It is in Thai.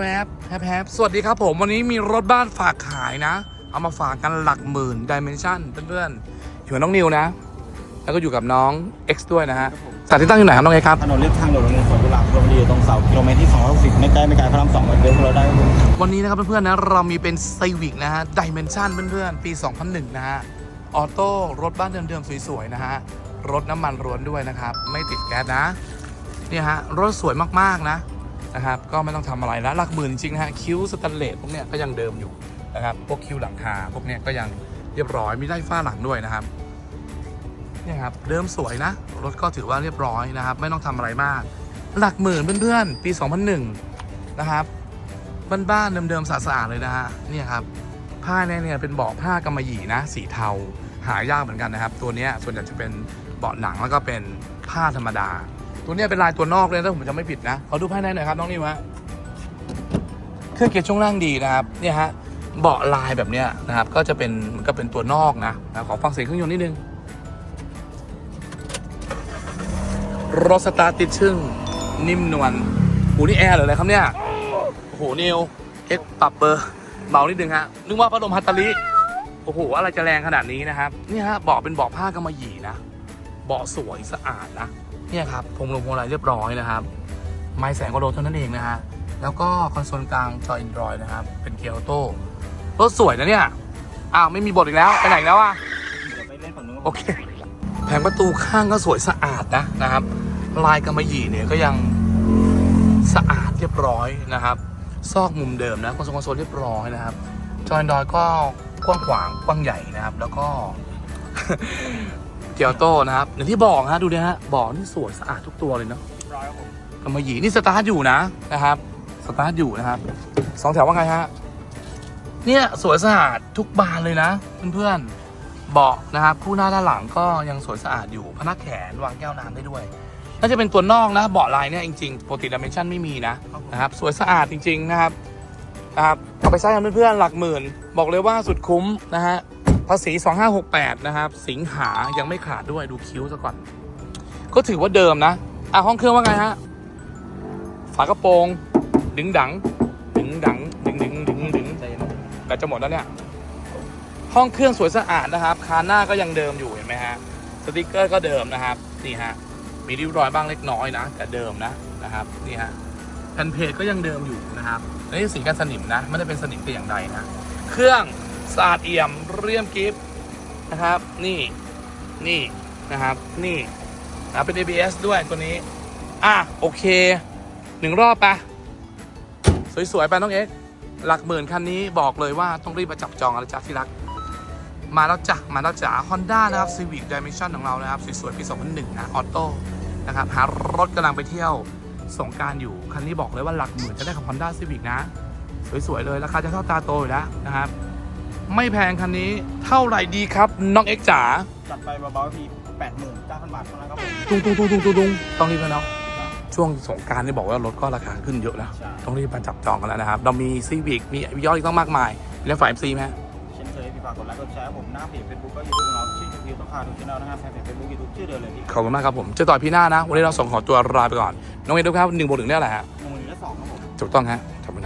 วบแฮปแฮปสวัสดีครับผม วันนี้มีรถบ้านฝากขายนะ เอามาฝากกันหลักหมื่นดิเมนชันเพื่อนๆอยู่กับน้องนิวนะ แล้วก็อยู่กับน้อง X ด้วยนะฮะสถานที่ตั้งอยู่ไหนครับน้องเอ็กซ์ครับถนนเลียบทางหลวงโรงเรียนสวนกุหลาบรวมดีอยู่ตรงเสากิโลเมตรที่260ไม่ใกล้ไม่ไกลพระรามสองมาเดินเราได้ครับผมวันนี้นะครับเพื่อนๆนะเรามีเป็น Civic นะฮะดิเมนชันเพื่อนๆปี 2001 นะฮะออโต้รถบ้านเดิมๆสวยๆนะฮะรถน้ำมันร้วนด้วยนะครับไม่ติดแก๊สนะเนี่ยฮะรถสวยมากๆนะ นะครับก็ไม่ต้องทำอะไรแล้วหลักหมื่นจริงๆนะฮะคิ้วสแตนเลสพวกเนี้ยก็ยังเดิมอยู่นะครับพวกคิ้วหลังคาพวกเนี้ยก็ยังเรียบร้อยมีได้ฝ้าหลังด้วยนะครับเนี่ยครับเดิมสวยนะ รถก็ถือว่าเรียบร้อยนะครับ ไม่ต้องทำอะไรมาก หลักหมื่นเพื่อนๆ ปี 2001 นะครับบ้านๆเดิมๆสะอาดเลยนะฮะเนี่ยครับผ้าเนี่ยเนี่ยเป็นเบาะผ้ากำมะหยี่นะ สีเทาหายากเหมือนกันนะครับ ตัวนี้ส่วนใหญ่จะเป็นเบาะหนังแล้วก็เป็นผ้าธรรมดา ตัวเนี้ยเป็นลายตัวนอกเลยถ้าผมจำไม่ผิดนะขอดูภายในหน่อยครับน้องนิวฮะเครื่องเกียร์ช่วงล่างดีนะครับเนี่ยฮะเบาะลายแบบเนี้ยนะครับ ก็จะเป็นมันก็เป็นตัวนอกนะนะขอฟังเสียงเครื่องยนต์นิดนึงรถสตาร์ติดชึ่งนิ่มนวลหูนี่แอร์หรืออะไรครับเนี่ยโอ้โหนิวเอ็กปรับเบอร์เบานิดนึงฮะนึกว่าพัดลมฮัตตาริโอ้โหอะไรจะแรงขนาดนี้นะครับนี่ฮะเบาะเป็นเบาะผ้ากำมะหยี่นะเบาะสวยสะอาดนะ เนี่ยครับพรมลมพวงมาลัยเรียบร้อยนะครับ ไม่แสงกว่าโลเท่านั้นเองนะฮะ แล้วก็คอนโซลกลางจอยอินดรอยนะครับ เป็นเกียร์ออโต้รถสวยนะเนี่ย อ้าวไม่มีบทอีกแล้ว ไปไหนอีกแล้วอะเดี๋ยวไปเล่นฝั่งนู้นโอเค แผงประตูข้างก็สวยสะอาดนะนะครับ ลายกำมะหยี่เนี่ยก็ยังสะอาดเรียบร้อยนะครับ ซอกมุมเดิมนะคอนโซลคอนโซลเรียบร้อยนะครับ จอยดอยก็กว้างขวางกว้างใหญ่นะครับ แล้วก็ เกียวโตนะครับอย่างที่บอกฮะดูดิฮะบอกนี่สวยสะอาดทุกตัวเลยเนาะร้อยครับผมกำมะหยี่นี่สตาร์ทอยู่นะนะครับสตาร์ทอยู่นะครับสองแถวว่าไงฮะเนี่ยสวยสะอาดทุกบานเลยนะเพื่อนๆเบาะนะครับคู่หน้าด้านหลังก็ยังสวยสะอาดอยู่พนักแขนวางแก้วน้ำได้ด้วยน่าจะเป็นตัวนอกนะเบาะลายเนี่ยจริงๆปกติดิเมนชันไม่มีนะนะครับสวยสะอาดจริง ๆนะครับนะครับเอาไปใช้กันเพื่อนๆหลักหมื่น บอกเลยว่าสุดคุ้มนะฮะ ภาษี 2568 นะครับ สิงหายังไม่ขาดด้วยดูคิ้วซะก่อน ก็ถือว่าเดิมนะ อะ ห้องเครื่องว่าไงฮะ ฝากระโปรง ดึงดัง ดึงดัง ดึงดึงดึงดึงใจแบตจะหมดแล้วเนี่ย ห้องเครื่องสวยสะอาดนะครับ คานหน้าก็ยังเดิมอยู่เห็นไหมฮะ สติกเกอร์ก็เดิมนะครับ นี่ฮะ มีริ้วรอยบ้างเล็กน้อยนะ แต่เดิมนะนะครับ นี่ฮะแผ่นเพจก็ยังเดิมอยู่นะครับนี่สีกันสนิมนะ ไม่ได้เป็นสนิมแต่อย่างใดนะ เครื่อง สะอาดเอี่ยมเรียมกิฟนะครับ นี่นี่นะครับ นี่นะเป็น ABS ด้วยตัวนี้ อะ โอเคหนึ่งรอบปะสวย ๆ ไปน้องเอ็กหลักหมื่นคันนี้บอกเลยว่าต้องรีบมาจับจองอะไรจ้าที่รัก มาแล้วจ้ะมาแล้วจ้า Honda นะครับ Civic Dimension ของเรานะครับ สวย ๆ ปี 2001 นะออโต้นะครับ หารถกำลังไปเที่ยวสงการอยู่ คันนี้บอกเลยว่าหลักหมื่นจะได้กับ Honda Civic นะ สวย ๆ เลย ราคาจะเท่าตาโตอยู่แล้วนะครับ ไม่แพงคันนี้เท่าไหร่ดีครับน้องเอ็กซ์จ๋าจัดไปเบาๆทีแปดหมื่นเก้าพันบาทเท่านั้นครับผมตุ้งตุ้งตุ้งตุ้งตุ้งตุ้งต้องรีบแล้วเนาะช่วงสงกรารนี่บอกว่ารถก็ราคาขึ้นเยอะแล้วใช่ต้องรีบมาจับจองกันแล้วนะครับ เรามีซีวิกมีย่อยอีกต้องมากมาย แล้วฝ่ายซีไหมฮะเช่นเคยพี่ฝากกดไลค์กดแชร์ผมหน้าเพจเฟซบุ๊กก็ยูทูบของเราชื่อทีวีต้องคาดูช anel นะครับแฟนเพจเฟซบุ๊กยูทูบชื่อเดียวเลยพี่ขอบคุณมากครับผมเจอต่อพี่หน้านะ วันนี้เราส่งขอตัวลาไปก่อน น้องเอดูครับหนึ่งบวกหนึ่งได้อะไรฮะหนึ่งหมื่นและสองครับผมถูกต้องฮะขอบคุณ